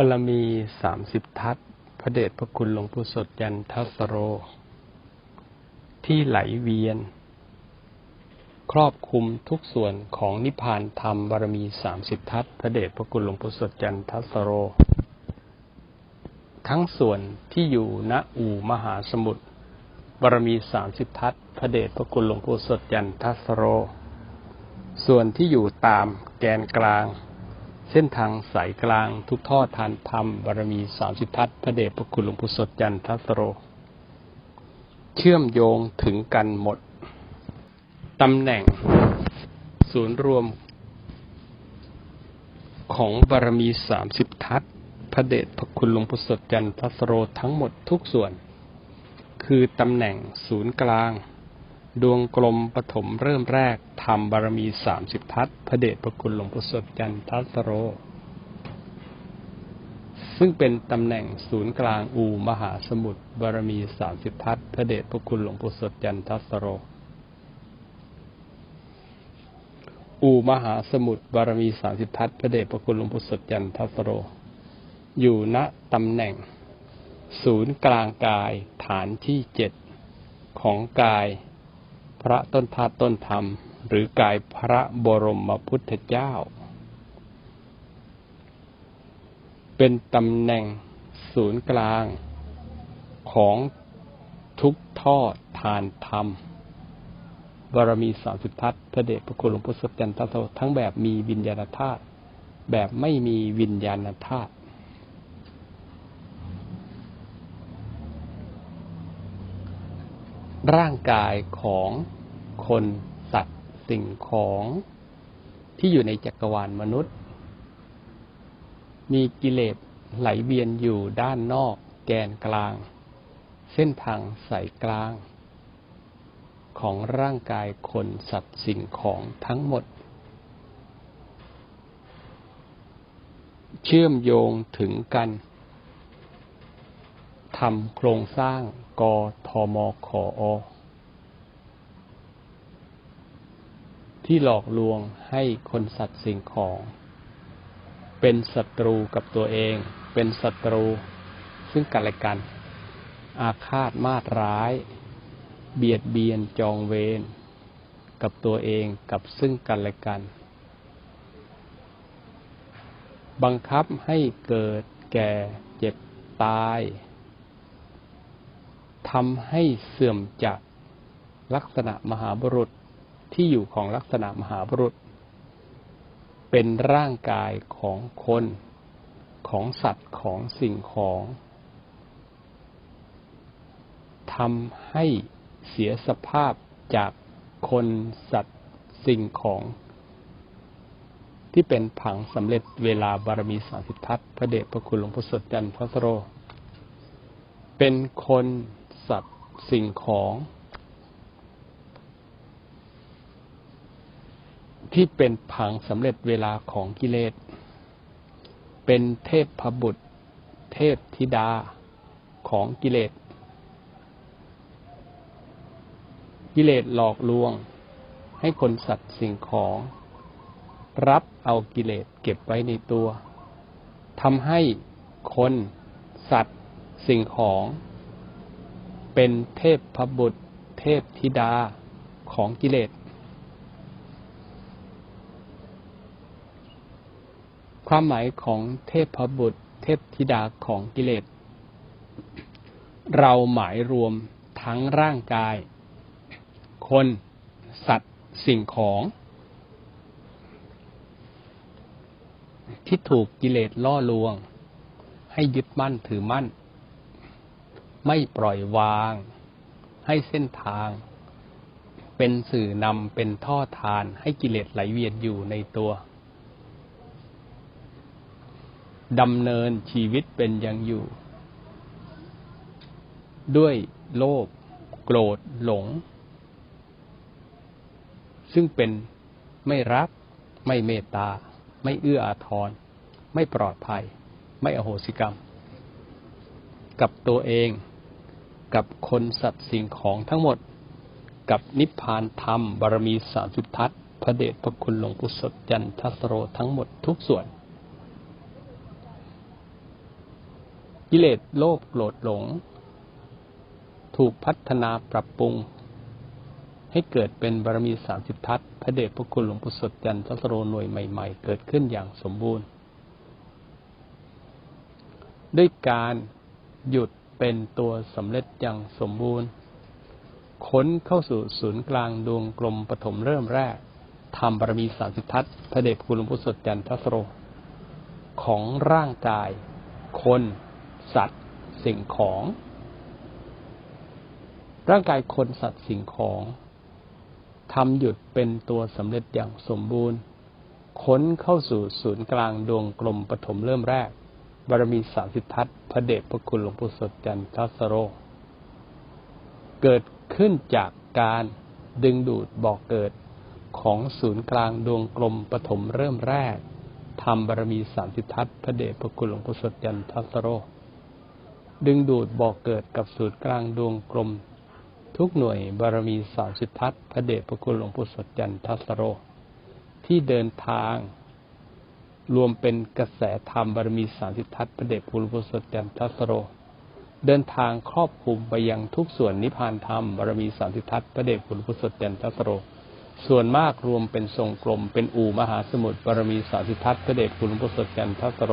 บารมีสามสิบทัศพระเดชพระคุณหลวงปู่สดยันทัสโร ที่ไหลเวียน ครอบคลุมทุกส่วนของนิพพานธรรมบารมีสามสิบทัศพระเดชพระคุณหลวงปู่สดยันทัสโร ทั้งส่วนที่อยู่ณอู่มหาสมุทรบารมีสามสิบทัศพระเดชพระคุณหลวงปู่สดยันทัสโร ส่วนที่อยู่ตามแกนกลาง เส้นทางสายกลางทุกท่อทานธรรมบารมีสามสิบทัศพระเดชพระคุณหลวงปู่สดยันทัสโร เชื่อมโยงถึงกันหมด ตำแหน่ง ศูนย์รวม ของบารมีสามสิบทัศพระเดชพระคุณหลวงปู่สดยันทัสโรทั้งหมดทุกส่วน คือตำแหน่งศูนย์กลาง ดวงกลมปฐมเริ่มแรกทำบารมีสามสิบทัศพระเดชพระคุณหลวงปู่สดยันทัสโร ซึ่งเป็นตำแหน่งศูนย์กลางอูมหาสมุทรบารมีสามสิบทัศพระเดชพระคุณหลวงปู่สดยันทัสโร อูมหาสมุทรบารมีสามสิบทัศพระเดชพระคุณหลวงปู่สดยันทัสโร อยู่ณตำแหน่ง ศูนย์กลางกายฐานที่เจ็ดของกาย พระต้นธาตุต้นธรรม หรือกายพระบรมพุทธเจ้า เป็นตำแหน่งศูนย์กลางของทุกท่อทานธรรมบารมีสามสิบทัศน์พระเดชพระคุณหลวงพ่อสดจันทโสทั้งแบบมีวิญญาณธาตุแบบไม่มีวิญญาณธาตุ ร่างกายของคนสัตว์สิ่งของที่อยู่ในจักรวาลมนุษย์ มีกิเลสไหลเวียนอยู่ด้านนอกแกนกลาง เส้นทางสายกลาง ของร่างกายคนสัตว์สิ่งของทั้งหมด เชื่อมโยงถึงกันทำโครงสร้าง กทมขอ ที่หลอกลวงให้คนสัตว์สิ่งของ เป็นศัตรูกับตัวเอง เป็นศัตรูซึ่งกันและกัน อาฆาตมาตร้าย เบียดเบียนจองเวรกับตัวเองกับซึ่งกันและกัน บังคับให้เกิดแก่เจ็บตาย ทำให้เสื่อมจากลักษณะมหาบุรุษที่อยู่ของลักษณะมหาบุรุษ เป็นร่างกายของคนของสัตว์ของสิ่งของทำให้เสียสภาพจากคนสัตว์สิ่งของ ที่เป็นผังสำเร็จเวลาบารมีสาสิทัศพระเดชพระคุณหลวงพ่อสดจันทร์พระสโร เป็นคน สิ่งของ ที่เป็นผังสำเร็จเวลาของกิเลส เป็นเทพพบุตร เทพธิดาของกิเลส กิเลสหลอกลวง ให้คนสัตว์สิ่งของ รับเอากิเลสเก็บไว้ในตัวทำให้คน สัตว์ สิ่งของ เป็นเทพพบุตร เทพธิดาของกิเลส ความหมายของเทพพบุตร เทพธิดาของกิเลส เราหมายรวมทั้งร่างกาย คน สัตว์ สิ่งของ ที่ถูกกิเลสล่อลวง ให้ยึดมั่นถือมั่น ไม่ปล่อยวาง ให้เส้นทาง เป็นสื่อนำเป็นท่อทานให้กิเลสไหลเวียนอยู่ในตัวดำเนินชีวิตเป็นยังอยู่ ด้วยโลภโกรธหลง ซึ่งเป็นไม่รัก ไม่เมตตา ไม่เอื้ออาทร ไม่ปลอดภัย ไม่อโหสิกรรม กับตัวเอง กับคนสัตว์สิ่งของทั้งหมด กับนิพพานธรรมบารมีสามสุทัศน์พระเดชพระคุณหลวงปู่สดจันทสโรทั้งหมดทุกส่วน กิเลสโลภโกรธหลง ถูกพัฒนาปรับปรุง ให้เกิดเป็นบารมีสามสิบทัศพระเดชพระคุณหลวงปู่สดจันทสโรหน่วยใหม่ ๆ เกิดขึ้นอย่างสมบูรณ์ ด้วยการหยุด เป็นตัวสำเร็จอย่างสมบูรณ์ ค้นเข้าสู่ศูนย์กลางดวงกลมปฐมเริ่มแรกทำบารมีสามสิบทัศพระเดชคุณหลวงปู่สดจันทสโร ของร่างกาย คน สัตว์ สิ่งของ ร่างกายคนสัตว์สิ่งของทำหยุดเป็นตัวสำเร็จอย่างสมบูรณ์ ค้นเข้าสู่ศูนย์กลางดวงกลมปฐมเริ่มแรก บารมีสามสิบทัศพระเดชพระคุณหลวงปู่สดจันทัสโร เกิดขึ้นจากการดึงดูดบอกเกิดของศูนย์กลางดวงกลมปฐมเริ่มแรกทำบารมีสามสิทัศพระเดชพระคุณหลวงปู่สดยันทัสโร ดึงดูดบอกเกิดกับศูนย์กลางดวงกลม ทุกหน่วยบารมีสามสิทัศพระเดชพระคุณหลวงปู่สดยันทัสโร ที่เดินทาง รวมเป็นกระแสธรรมบารมีสามสิทัศพระเดชคุณหลวงปู่สดยันทัสโร เดินทางครอบคลุมไปยังทุกส่วนนิพพานธรรมบารมีสามสิทัศพระเดชคุณหลวงปู่สดยันทัสโร ส่วนมากรวมเป็นทรงกลมเป็นอู่มหาสมุทรบารมีสาธิทัศน์พระเดชคุณพุทธจันทัสโร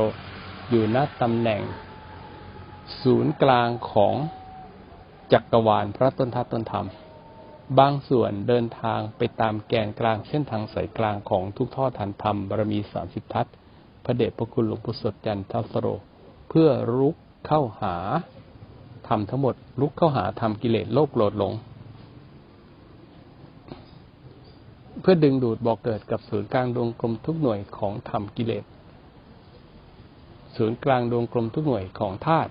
อยู่ณตำแหน่ง ศูนย์กลางของจักรวาลพระต้นทัศต้นธรรม บางส่วนเดินทางไปตามแกนกลางเส้นทางสายกลางของทุกท่อฐานธรรมบารมีสามสิบทัศ พระเดชพระคุณหลวงปู่สดจันทสโร เพื่อรุกเข้าหาทำทั้งหมดลุกเข้าหาทำกิเลสโลภโกรธหลง เพื่อดึงดูดบอกเกิดกับศูนย์กลางดวงกลมทุกหน่วยของธรรมกิเลสศูนย์กลางดวงกลมทุกหน่วยของธาตุ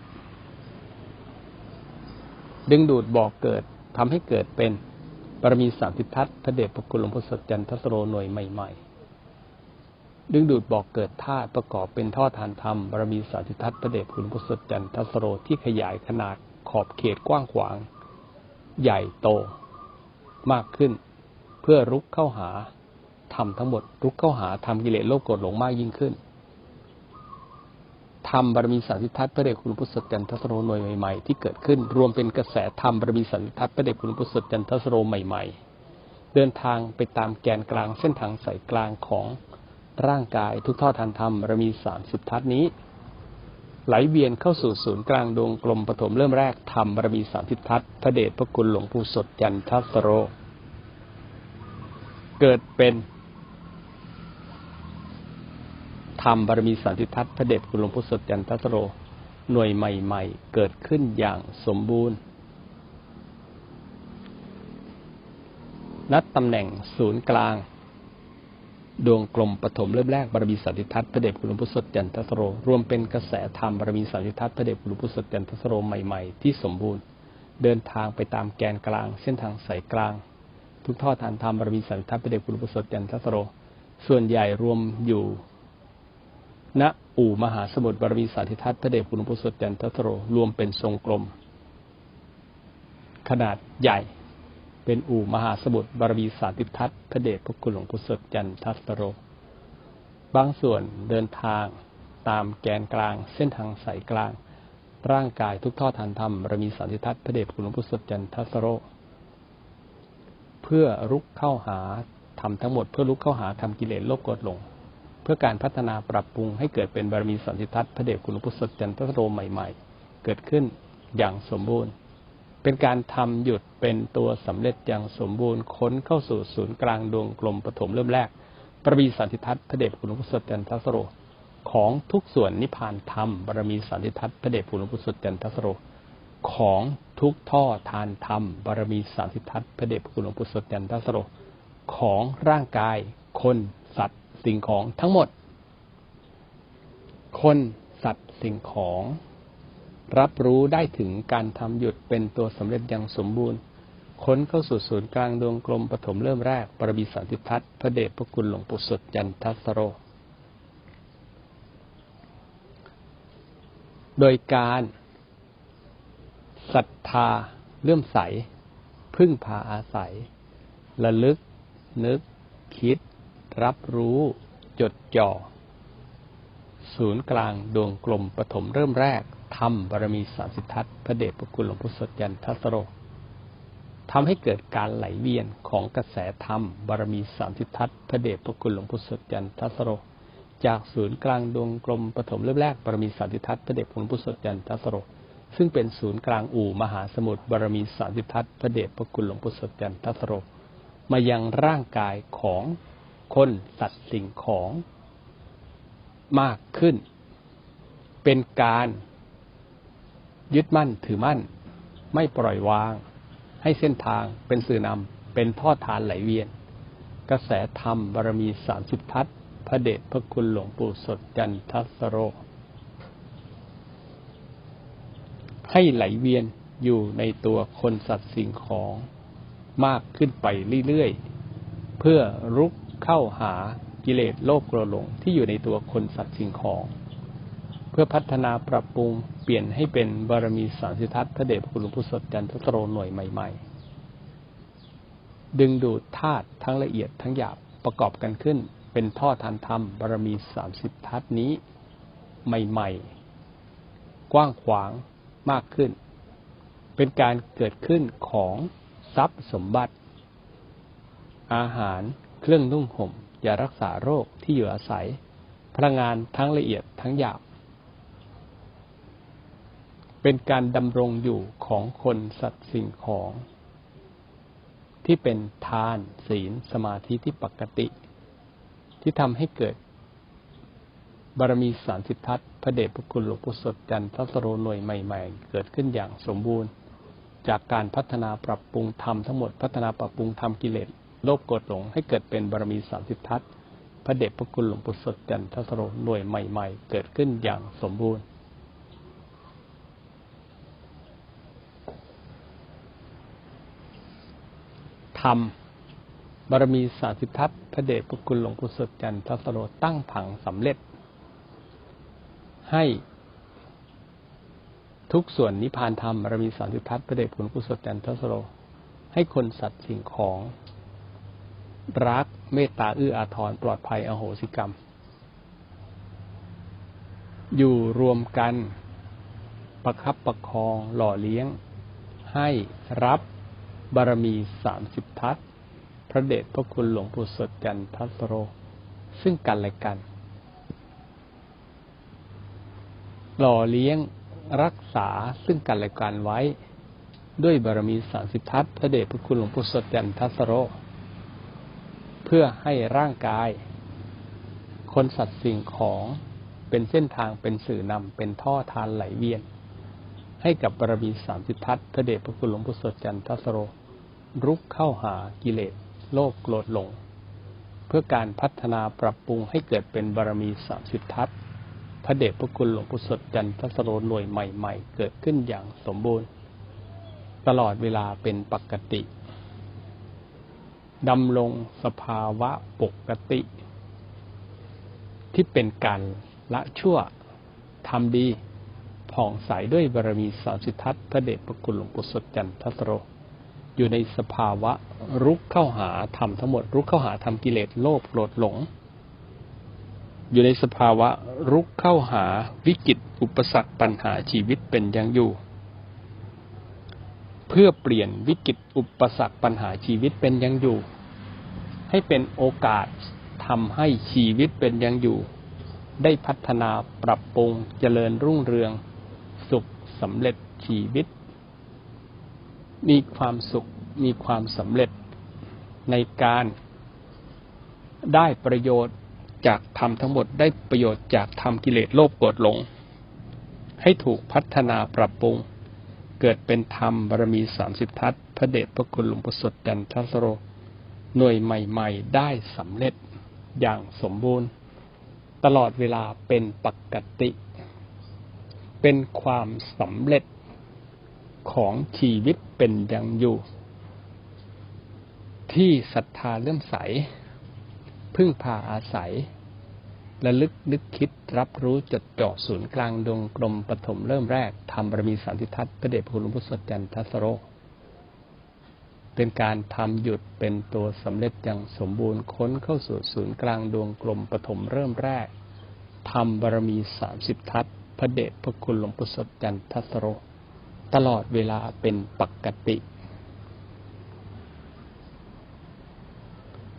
ดึงดูดบอกเกิดทำให้เกิดเป็นบารมีสามสิทธัตพระเดชพระคุณหลวงพ่อสดจันทสโรหน่วยใหม่ ๆ ดึงดูดบอกเกิดธาตุประกอบเป็นท่อทานธรรมบารมีสามสิทัตพระเดชคุณหลพ่อสดจันทสโรที่ขยายขนาดขอบเขตกว้างขวาง ใหญ่โต มากขึ้น เพื่อรุกเข้าหาทำทั้งหมด รุกเข้าหาทำกิเลสโลภโกรธหลงมากยิ่งขึ้นทำบารมีสันติทัศน์พระเดชคุณพุทธสจันทสโรหน่วยใหม่ๆที่เกิดขึ้นรวมเป็นกระแสธรรมบารมีสันติทัศน์พระเดชคุณพุทธสจันทสโรใหม่ ๆ เดินทางไปตามแกนกลางเส้นทางสายกลางของ ร่างกายทุกท่อทานธรรมบารมีสามสิบทัศน์นี้ ไหลเวียนเข้าสู่ศูนย์กลางดวงกลมปฐมเริ่มแรกธรรมบารมีสามสิบทัศน์พระเดชพระคุณหลวงปู่สดจันทัสโร เกิดเป็นธรรมบารมีสันติทัศน์พระเดชคุณหลวงพุทธสดจันทัสโร หน่วยใหม่ ๆ เกิดขึ้นอย่างสมบูรณ์นัดตำแหน่งศูนย์กลาง ดวงกลมปฐมเริ่มแรกบารมีสันติทัศน์พระเดชคุณหลวงพุทธสดจันทสโร รวมเป็นกระแสธรรมบารมีสันติทัศน์พระเดชคุณหลวงพุทธสดจันทสโรใหม่ๆ ที่สมบูรณ์ เดินทางไปตามแกนกลาง เส้นทางสายกลาง ทุกท่อทานธรรมบารมีสันทัพระเดชคุณปุสดจันทสโร ส่วนใหญ่รวมอยู่ณอู่มหาสมุทรบารมีสาธิทัตพระเดชคุณปุสดจันทสโรรวมเป็นทรงกลม ขนาดใหญ่ เป็นอู่มหาสมุทรบารมีสาธิทัตพระเดชพระคุณหลวงพุทธจันทัสโร บางส่วนเดินทางตามแกนกลาง เส้นทางสายกลาง ร่างกายทุกท่อทานธรรมบารมีสาธิทัตพระเดชคุณหลวงพุทธจันทัสโร เพื่อรุกเข้าหาทำทั้งหมดเพื่อลุกเข้าหาทำกิเลสโลภโกรธหลง เพื่อการพัฒนาปรับปรุงให้เกิดเป็นบารมีสันติทัศน์พระเดชคุณพุทธจันทรโรใหม่ ๆ เกิดขึ้นอย่างสมบูรณ์ เป็นการทำหยุดเป็นตัวสำเร็จอย่างสมบูรณ์ค้นเข้าสู่ศูนย์กลางดวงกลมปฐมเริ่มแรกบารมีสันติทัศน์พระเดชคุณพุทธจันทโร ของทุกส่วนนิพพานธรรมบารมีสันติทัศน์พระเดชคุณพุทธจันทโร ของทุกท่อทานธรรมบารมีสามสิทัศพระเดชพระคุณหลวงปู่สดยันทสโร ของร่างกาย คนสัตว์สิ่งของทั้งหมด คนสัตว์สิ่งของ รับรู้ได้ถึงการทำหยุดเป็นตัวสำเร็จอย่างสมบูรณ์ ค้นเข้าสู่ศูนย์กลางดวงกลมปฐมเริ่มแรก ปรมีสามสิทัศพระเดชพระคุณหลวงปู่สดยันทัสโร โดยการศรัทธาเลื่อมใส พึ่งพาอาศัย ระลึก นึก คิด รับรู้ จดจ่อ ศูนย์กลางดวงกลมปฐมเริ่มแรกทำบารมีสามสิทธัตพระเดชพระคุณหลวงพุทธสดยันทัสโรทำให้เกิดการไหลเวียนของกระแสธรรมบารมีสามสิทธัตพระเดชพระคุณหลวงพุทธสดยันทัสโร จากศูนย์กลางดวงกลมปฐมเริ่มแรกบารมีสามสิทธัตพระเดชพระคุณพุทธสดยันทัสโร ซึ่งเป็นศูนย์กลางอู่มหาสมุทรบารมีสามสิทธัตพระเดชพระคุณหลวงพุทธสดยันทัสโร มายังร่างกายของคนสัตว์สิ่งของ มากขึ้น เป็นการยึดมั่นถือมั่น ไม่ปล่อยวาง ให้เส้นทางเป็นสื่อนำเป็นท่อทานไหลเวียน กระแสธรรมบารมีสามสิบทัศพระเดชพระคุณหลวงปู่สดจันทัสโร ให้ไหลเวียนอยู่ในตัวคนสัตว์สิ่งของมากขึ้นไปเรื่อยๆ เพื่อรุกเข้าหา กิเลสโลภโกรธหลงที่อยู่ในตัวคนสัตว์สิ่งของ เพื่อพัฒนาปรับปรุงเปลี่ยนให้เป็นบารมีสามสิทัศพระเดชพระคุณหลวงพุทธสดจันทสโรหน่วยใหม่ ๆ ดึงดูดธาตุทั้งละเอียดทั้งหยาบประกอบกันขึ้น เป็นท่อทานธรรมบารมีสามสิบทัศนี้ใหม่ ๆ กว้างขวางมากขึ้น เป็นการเกิดขึ้นของทรัพย์สมบัติ อาหารเครื่องนุ่งห่ม ยารักษาโรคที่อยู่อาศัย พลังงานทั้งละเอียดทั้งหยาบ เป็นการดำรงอยู่ของคนสัตว์สิ่งของ ที่เป็นทานศีลสมาธิที่ปกติ ที่ทำให้เกิด บารมีสารสิทธัตพระเดชพระคุณหลวงปู่สดจันทสโรหน่วยใหม่ ๆ เกิดขึ้นอย่างสมบูรณ์ จากการพัฒนาปรับปรุงธรรมทั้งหมดพัฒนาปรับปรุงธรรมกิเลส โลภโกรธหลงให้เกิดเป็นบารมีสามสิบทัศพระเดชพระคุณหลวงปู่สดจันทสโรหน่วยใหม่ ๆ เกิดขึ้นอย่างสมบูรณ์ ธรรม บารมีสามสิทัศพระเดชพระคุณหลวงปู่สดจันทสโรตั้งผังสำเร็จ ให้ทุกส่วนนิพพานธรรมบารมีสามสิทัศพระเดชพระคุณหลวงปู่สดจันทสโรให้คนสัตว์สิ่งของ รักเมตตาเอื้ออาทรปลอดภัยอโหสิกรรม อยู่รวมกันประคับประคองหล่อเลี้ยง ให้รับบารมีสามสิบทัศพระเดชพระคุณหลวงปู่สดจันทัสโร ซึ่งกันและกัน หล่อเลี้ยงรักษาซึ่งกันและกันไว้ ด้วยบารมีสามสิบทัศพระเดชพระคุณหลวงปู่สดจันทัสโร เพื่อให้ร่างกาย คนสัตว์สิ่งของเป็นเส้นทางเป็นสื่อนำเป็นท่อทานไหลเวียน ให้กับบารมีสามสิทธัตพระเดชพระคุณหลวงพุทธจันทสโร รุกเข้าหากิเลสโลภโกรธหลง เพื่อการพัฒนาปรับปรุงให้เกิดเป็นบารมีสามสิทธัตพระเดชพระคุณหลวงพุทธจันทสโรหน่วยใหม่ ๆ เกิดขึ้นอย่างสมบูรณ์ ตลอดเวลาเป็นปกติ ดำรงสภาวะปกติ ที่เป็นการละชั่วทำดีผ่องใสด้วยบารมีสามสิทัตพระเดชพระคุณหลวงปู่สดจันทัสโร อยู่ในสภาวะรุกเข้าหาธรรมทั้งหมด รุกเข้าหาธรรมกิเลสโลภโกรธหลง อยู่ในสภาวะรุกเข้าหาวิกฤตอุปสรรคปัญหาชีวิตเป็นยังอยู่ เพื่อเปลี่ยนวิกฤตอุปสรรคปัญหาชีวิตเป็นยังอยู่ ให้เป็นโอกาสทำให้ชีวิตเป็นยังอยู่ ได้พัฒนาปรับปรุงเจริญรุ่งเรือง สุขสำเร็จชีวิต มีความสุขมีความสำเร็จในการได้ประโยชน์จากธรรมทั้งหมดได้ประโยชน์จากธรรมกิเลสโลภโกรธหลง ให้ถูกพัฒนาปรับปรุง เกิดเป็นธรรมบารมีสามสิบทัศพระเดชพระคุณหลวงปู่สดจันทสโร หน่วยใหม่ ๆ ได้สำเร็จอย่างสมบูรณ์ ตลอดเวลาเป็นปกติ เป็นความสำเร็จของชีวิตเป็นอย่างอยู่ ที่ศรัทธาเลื่อมใส พึ่งพาอาศัยระลึกนึกคิดรับรู้จดจ่อศูนย์กลางดวงกลมปฐมเริ่มแรกทำบารมีสันติทัศน์พระเดชพระคุณหลวงพุทธจันทัสโร เป็นการทำหยุดเป็นตัวสำเร็จอย่างสมบูรณ์ค้นเข้าสู่ศูนย์กลางดวงกลมปฐมเริ่มแรกธรรมบารมีสามสิบทัศพระเดชพระคุณหลวงปู่สดจันทสโร ตลอดเวลาเป็นปกติ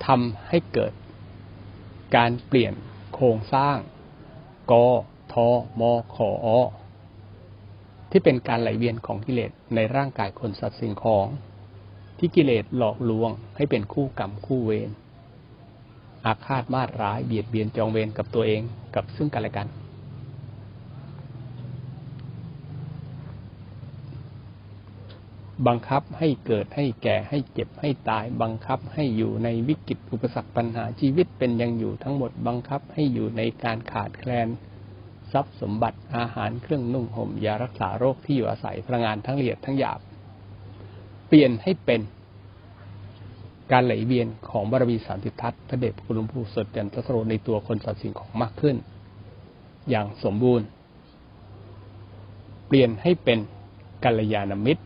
ทำให้เกิดการเปลี่ยนโครงสร้างกทมขอ ที่เป็นการไหลเวียนของกิเลสในร่างกายคนสัตว์สิ่งของ ที่กิเลสหลอกลวงให้เป็นคู่กรรมคู่เวรอาฆาตมาดร้ายเบียดเบียนจองเวรกับตัวเองกับซึ่งกันและกัน บังคับให้เกิดให้แก่ให้เจ็บให้ตาย บังคับให้อยู่ในวิกฤตอุปสรรคปัญหาชีวิตเป็นยังอยู่ทั้งหมด บังคับให้อยู่ในการขาดแคลน ทรัพย์สมบัติอาหารเครื่องนุ่งห่มยารักษาโรคที่อยู่อาศัยพลังงานทั้งละเอียดทั้งหยาบ เปลี่ยนให้เป็นการไหลเวียนของบารมีสามสิบทัศน์พระเดชพระคุณหลวงปู่สดจันทสโรในตัวคนสัตว์สิ่งของมากขึ้น อย่างสมบูรณ์ เปลี่ยนให้เป็นกัลยาณมิตร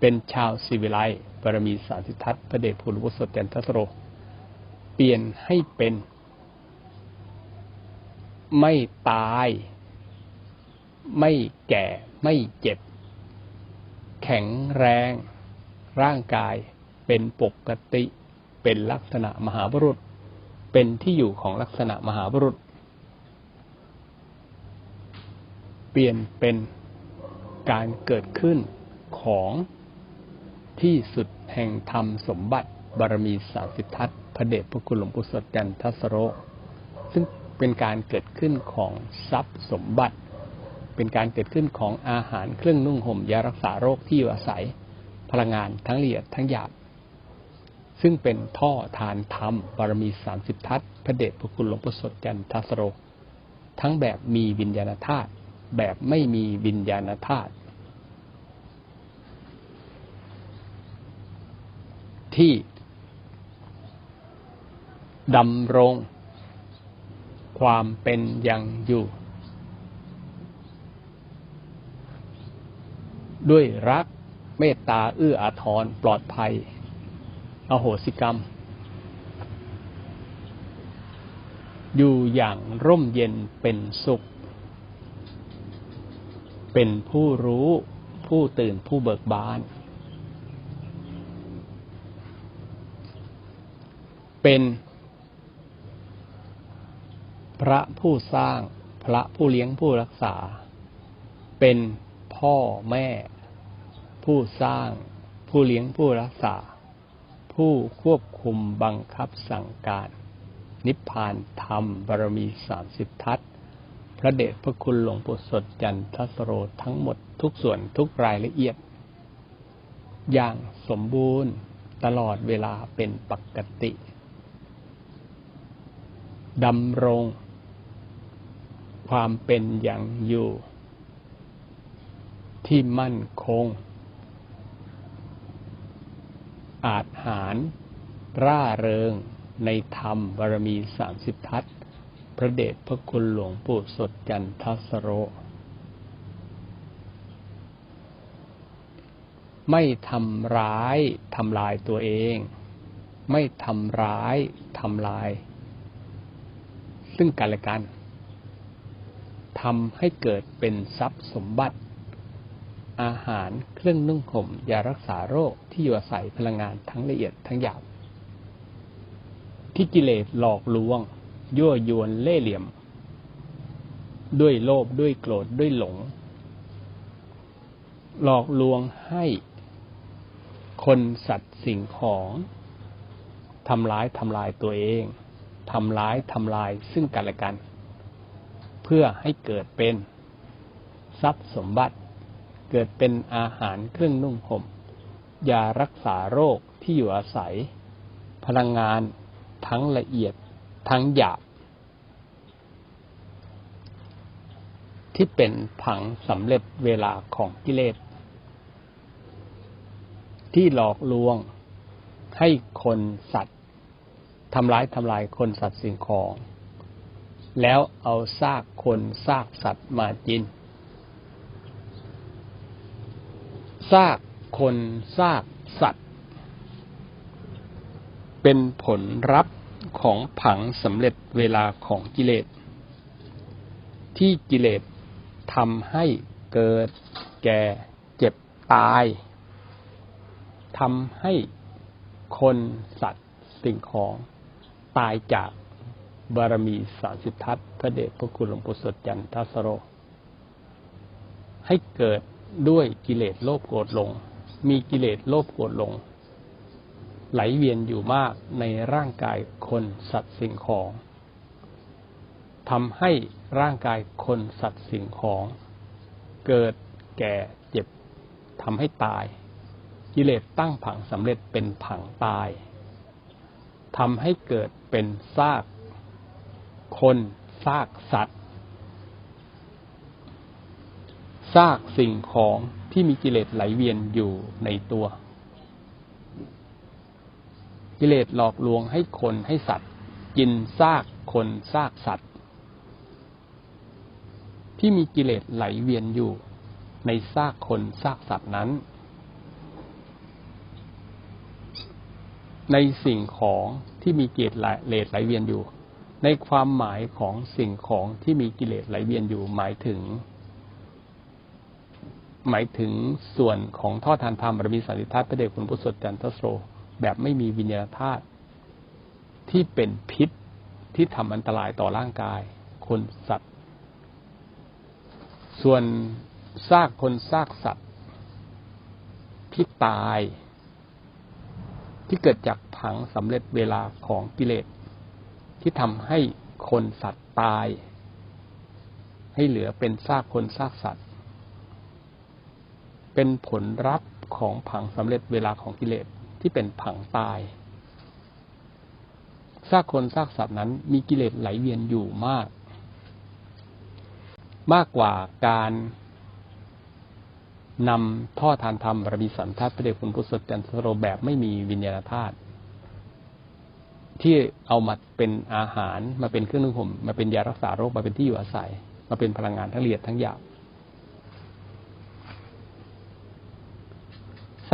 เป็นชาวศิวิไลบารมีสามสิบทัศน์พระเดชพระคุณหลวงปู่สดจันทสโร เปลี่ยนให้เป็น ไม่ตาย ไม่แก่ไม่เจ็บ แข็งแรง ร่างกายเป็นปกติ เป็นลักษณะมหาบุรุษ เป็นที่อยู่ของลักษณะมหาบุรุษ เปลี่ยนเป็นการเกิดขึ้นของที่สุดแห่งธรรมสมบัติบารมีสาสิทธัตพระเดชพระคุณหลวงปู่สดจันทสโร ซึ่งเป็นการเกิดขึ้นของทรัพย์สมบัติ เป็นการเกิดขึ้นของอาหารเครื่องนุ่งห่มยารักษาโรคที่อยู่อาศัย พลังงานทั้งละเอียดทั้งหยาบซึ่งเป็นท่อทานธรรมบารมีสามสิบทัศพระเดชพระคุณหลวงปู่สดจันทสโร ทั้งแบบมีวิญญาณธาตุแบบไม่มีวิญญาณธาตุที่ดำรงความเป็นยังอยู่ ด้วยรักเมตตาเอื้ออาทรปลอดภัย อโหสิกรรม อยู่อย่างร่มเย็นเป็นสุข เป็นผู้รู้ผู้ตื่นผู้เบิกบาน เป็นพระผู้สร้างพระผู้เลี้ยงผู้รักษา เป็น พ่อแม่ ผู้สร้าง ผู้เลี้ยงผู้รักษา ผู้ควบคุมบังคับสั่งการ นิพพานธรรมบารมีสามสิบทัศพระเดชพระคุณหลวงปู่สดจันทสโรทั้งหมดทุกส่วนทุกรายละเอียด อย่างสมบูรณ์ตลอดเวลาเป็นปกติดำรง ความเป็นอย่างอยู่ ที่มั่นคง อาจหารร่าเริงในธรรมบารมีสามสิบทัศพระเดชพระคุณหลวงปู่สดจันทสโร ไม่ทำร้ายทำลายตัวเอง ไม่ทำร้ายทำลาย ซึ่งกันและกันทำให้เกิดเป็นทรัพย์สมบัติ อาหาร เครื่องนุ่งห่ม ยารักษาโรค ที่อยู่อาศัยพลังงานทั้งละเอียดทั้งหยาบ ที่กิเลสหลอกลวง ยั่วยวนเล่เหลี่ยม ด้วยโลภด้วยโกรธด้วยหลง หลอกลวงให้คนสัตว์สิ่งของทำร้ายทำลายตัวเองทำร้ายทำลายซึ่งกันและกัน เพื่อให้เกิดเป็นทรัพย์สมบัติ เกิดเป็นอาหารเครื่องนุ่งห่มยารักษาโรคที่อยู่อาศัย พลังงานทั้งละเอียดทั้งหยาบที่เป็นผังสำเร็จเวลาของกิเลส ที่หลอกลวงให้คนสัตว์ทำร้ายทำลายคนสัตว์สิ่งของ แล้วเอาซากคนซากสัตว์มากิน ซากคนซากสัตว์ เป็นผลรับของผังสำเร็จเวลาของกิเลส ที่กิเลสทำให้เกิดแก่เจ็บตายทำให้คนสัตว์สิ่งของตายจากบารมีสาสิทธัตพระเดชพระคุณหลวงปู่สดจันทสโร ให้เกิด ด้วยกิเลสโลภโกรธหลง มีกิเลสโลภโกรธหลง ไหลเวียนอยู่มากในร่างกายคนสัตว์สิ่งของทำให้ร่างกายคนสัตว์สิ่งของ เกิดแก่เจ็บทำให้ตาย กิเลสตั้งผังสำเร็จเป็นผังตายทำให้เกิดเป็นซาก คนซากสัตว์ ซากสิ่งของที่มีกิเลสไหลเวียนอยู่ในตัว กิเลสหลอกลวงให้คนให้สัตว์ กินซากคนซากสัตว์ ที่มีกิเลสไหลเวียนอยู่ในซากคนซากสัตว์นั้น ในสิ่งของที่มีกิเลสไหลเวียนอยู่ ในความหมายของสิ่งของที่มีกิเลสไหลเวียนอยู่หมายถึง หมายถึงส่วนของท่อทานธรรมบารมีสันติธาตุพระเดชคุณพุทธสดจันทโสแบบไม่มีวิญญาณธาตุที่เป็นพิษที่ทำอันตรายต่อร่างกาย คนสัตว์ ส่วนซากคนซากสัตว์ ที่ตาย ที่เกิดจากผังสำเร็จเวลาของกิเลสที่ทำให้คนสัตว์ตาย ให้เหลือเป็นซากคนซากสัตว์ เป็นผลรับของผังสำเร็จเวลาของกิเลสที่เป็นผังตายซากคนซากสัตว์นั้นมีกิเลสไหลเวียนอยู่มาก มากกว่าการนำท่อทานธรรมบารมีสันทัดพระเดชคุณพุทธจันทโรแบบไม่มีวิญญาณธาตุที่เอามาเป็นอาหารมาเป็นเครื่องนุ่งห่มมาเป็นยารักษาโรคมาเป็นที่อยู่อาศัย มาเป็นพลังงานทั้งละเอียดทั้งหยาบ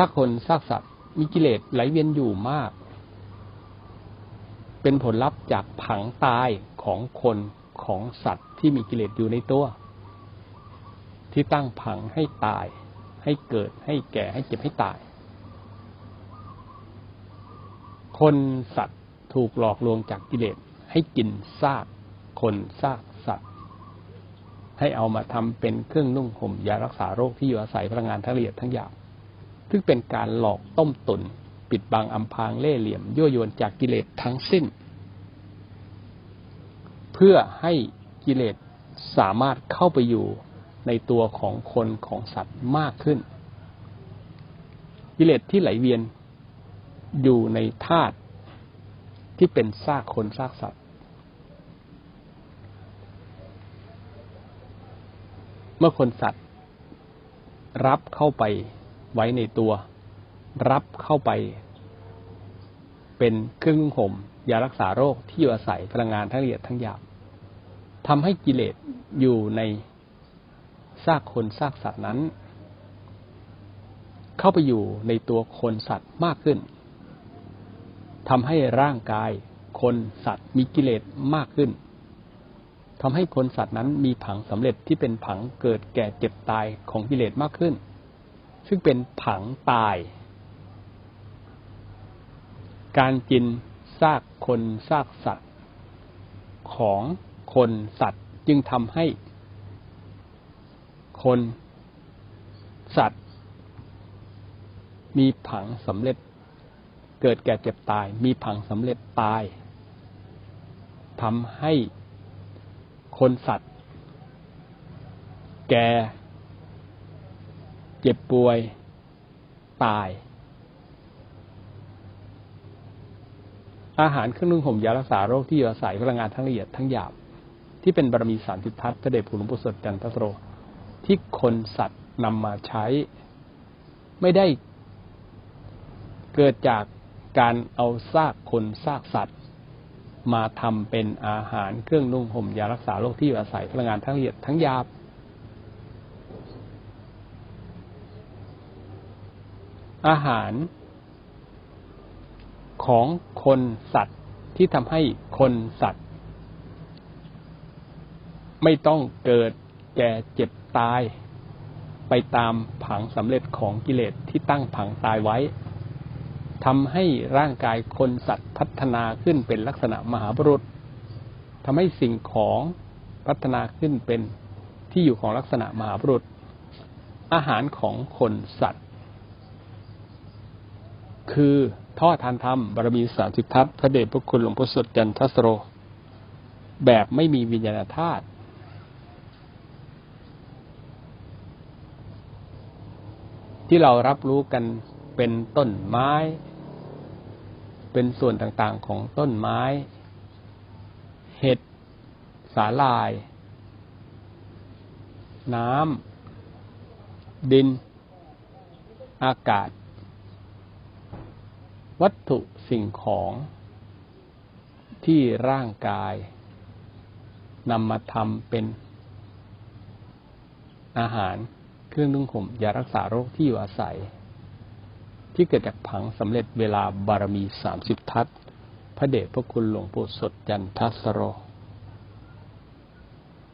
ซากคนซากสัตว์ มีกิเลสไหลเวียนอยู่มาก เป็นผลลัพธ์จากผังตายของคนของสัตว์ที่มีกิเลสอยู่ในตัว ที่ตั้งผังให้ตาย ให้เกิดให้แก่ให้เจ็บให้ตาย คนสัตว์ถูกหลอกลวงจากกิเลสให้กินซากคนซากสัตว์ ให้เอามาทำเป็นเครื่องนุ่งห่มยารักษาโรคที่อยู่อาศัยพลังงานทั้งละเอียดทั้งหยาบ ซึ่งเป็นการหลอกต้มตุน ปิดบังอำพางเล่เหลี่ยม ยั่วยวนจากกิเลสทั้งสิ้น เพื่อให้กิเลสสามารถเข้าไปอยู่ในตัวของคนของสัตว์มากขึ้น กิเลสที่ไหลเวียนอยู่ในธาตุที่เป็นซากคนซากสัตว์ เมื่อคนสัตว์รับเข้าไป ไว้ในตัว รับเข้าไป เป็นเครื่องห่มยารักษาโรคที่อยู่อาศัยพลังงานทั้งละเอียดทั้งหยาบทำให้กิเลสอยู่ในซากคนซากสัตว์นั้น เข้าไปอยู่ในตัวคนสัตว์มากขึ้นทำให้ร่างกายคนสัตว์มีกิเลสมากขึ้นทำให้คนสัตว์นั้นมีผังสำเร็จที่เป็นผังเกิดแก่เจ็บตายของกิเลสมากขึ้น ซึ่งเป็นผังตาย การกินซากคนซากสัตว์ ของคนสัตว์จึงทำให้ คนสัตว์ มีผังสำเร็จ เกิดแก่เจ็บตาย มีผังสำเร็จตายทำให้คนสัตว์ แก่ เจ็บป่วย ตาย อาหารเครื่องนุ่งห่มยารักษาโรคที่อยู่อาศัยพลังงานทั้งละเอียดทั้งหยาบ ที่เป็นบารมีสารทิทัศน์พระเดชพระคุณพุทธจันทโรที่คนสัตว์นำมาใช้ ไม่ได้เกิดจากการเอาซากคนซากสัตว์ มาทำเป็นอาหารเครื่องนุ่งห่มยารักษาโรคที่อยู่อาศัยพลังงานทั้งละเอียดทั้งหยาบ อาหาร ของคนสัตว์ที่ทำให้คนสัตว์ ไม่ต้องเกิดแก่เจ็บตาย ไปตามผังสำเร็จของกิเลสที่ตั้งผังตายไว้ทำให้ร่างกายคนสัตว์พัฒนาขึ้นเป็นลักษณะมหาบุรุษทำให้สิ่งของพัฒนาขึ้นเป็นที่อยู่ของลักษณะมหาบุรุษ อาหารของคนสัตว์ คือท่อทานธรรมบารมีสามสิบทัศพระเดชพระคุณหลวงพ่อสดจันทสโร แบบไม่มีวิญญาณธาตุที่เรารับรู้กันเป็นต้นไม้ เป็นส่วนต่างๆของต้นไม้ เห็ด สาลาย น้ำ ดิน อากาศ วัตถุสิ่งของที่ร่างกายนำมาทำเป็นอาหารเครื่องนุ่งห่มยารักษาโรคที่อยู่อาศัย ที่เกิดจากผังสำเร็จเวลาบารมีสามสิบทัศพระเดชพระคุณหลวงปู่สดจันทัสโร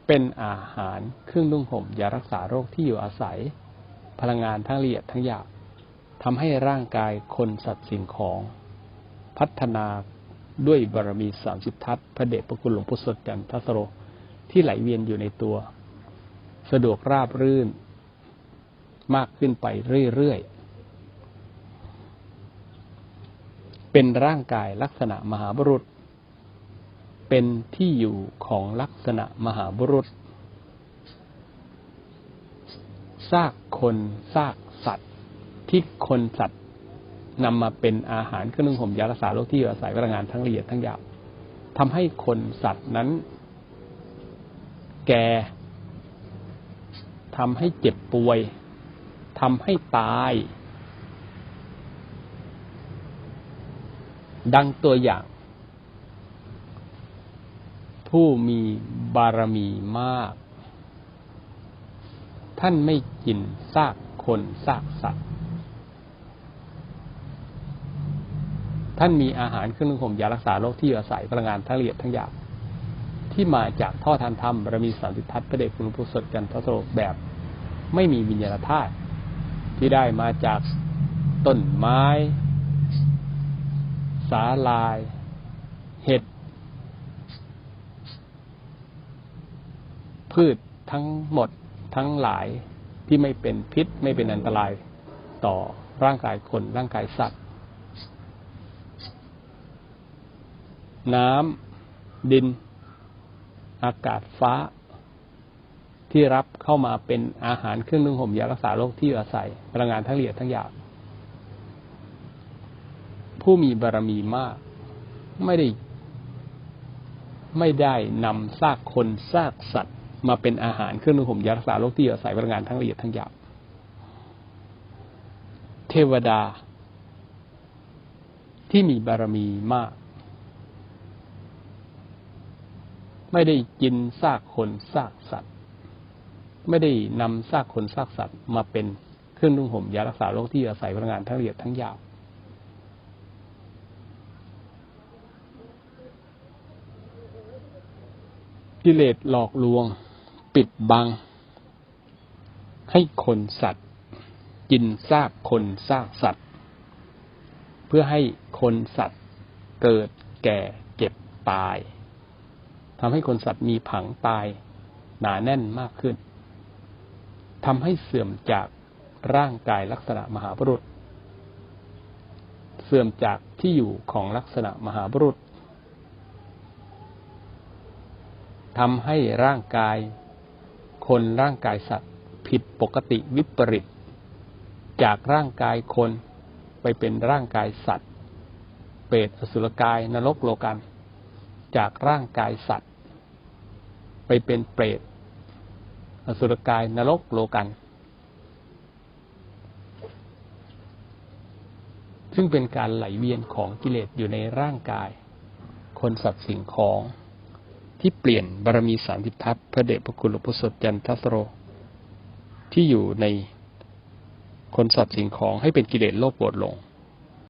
เป็นอาหารเครื่องนุ่งห่มยารักษาโรคที่อยู่อาศัย พลังงานทั้งละเอียดทั้งหยาบ ทำให้ร่างกายคนสัตว์สิ่งของพัฒนาด้วยบารมีสามสิบทัศพระเดชพระคุณหลวงปู่สดจันทัสโร ที่ไหลเวียนอยู่ในตัว สะดวกราบรื่น มากขึ้นไปเรื่อยๆ เป็นร่างกายลักษณะมหาบุรุษ เป็นที่อยู่ของลักษณะมหาบุรุษ ซากคนซาก ที่คนสัตว์นำมาเป็นอาหารเครื่องนึ่งห่มยารักษาโรคที่อาศัยพลังงานทั้งละเอียดทั้งหยาบทำให้คนสัตว์นั้น แก่ทำให้เจ็บป่วยทำให้ตาย ดังตัวอย่าง ผู้มีบารมีมาก ท่านไม่กินซากคนซากสัตว์ ท่านมีอาหารเครื่องนุ่งห่มยารักษาโรคที่อาศัยพลังงานทั้งละเอียดทั้งหยาบที่มาจากท่อทานธรรมบารมีสามสิทัศน์พระเดชคุณผู้สดกันทศโรแบบ ไม่มีวิญญาณธาตุที่ได้มาจากต้นไม้ สาลาย เห็ด พืชทั้งหมดทั้งหลายที่ไม่เป็นพิษไม่เป็นอันตรายต่อร่างกายคนร่างกายสัตว์ น้ำดิน อากาศฟ้า ที่รับเข้ามาเป็นอาหารเครื่องนึ่งห่มยารักษาโรคที่อาศัยพลังงานทั้งละเอียดทั้งหยาบผู้มีบารรมีมาก ไม่ได้ไม่ได้นำซากคนซากสัตว์ มาเป็นอาหารเครื่องนุ่งห่มยารักษาโรคที่อยู่อาศัยพลังงานทั้งละเอียดทั้งหยาบเทวดา ที่มีบารรมีมาก ไม่ได้กินซากคนซากสัตว์ ไม่ได้นำซากคนซากสัตว์มาเป็นเครื่องนุ่งห่มยารักษาโรคที่อาศัยพลังงานทั้งละเอียดทั้งยาบกิเลสหลอกลวง ปิดบัง ให้คนสัตว์ กินซากคนซากสัตว์ เพื่อให้คนสัตว์เกิดแก่เก็บตาย ทำให้คนสัตว์มีผังตาย หนาแน่นมากขึ้นทำให้เสื่อมจากร่างกายลักษณะมหาบุรุษ เสื่อมจากที่อยู่ของลักษณะมหาบุรุษทำให้ร่างกาย คนร่างกายสัตว์ ผิดปกติวิปริต จากร่างกายคนไปเป็นร่างกายสัตว์ เปรตอสุรกายนรกโลกัน จากร่างกายสัตว์ ไปเป็นเปรต อสุรกายนรกโลกัน ซึ่งเป็นการไหลเวียนของกิเลสอยู่ในร่างกาย คนสัตว์สิ่งของที่เปลี่ยนบารมีสามสิบทัศพระเดชพระคุณหลวงพ่อสดจันทสโร ที่อยู่ในคนสัตว์สิ่งของให้เป็นกิเลสโลภโกรธหลง